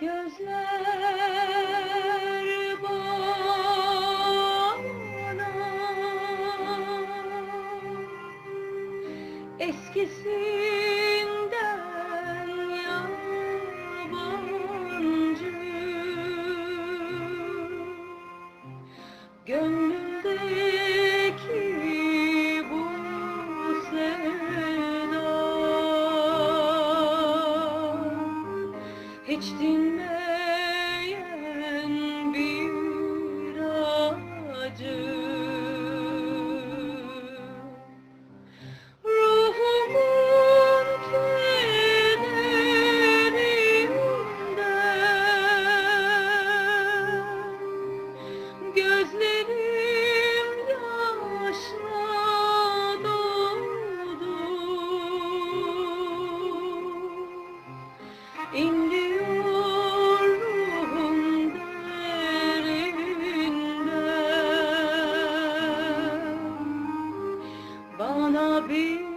gözler bana. Eskisinden yabancı Gönlümdeki hiç dinmeyen bir acı. Ruhumun kederinden Gözlerim yaşla doldu. İnliyor derinden Bana bir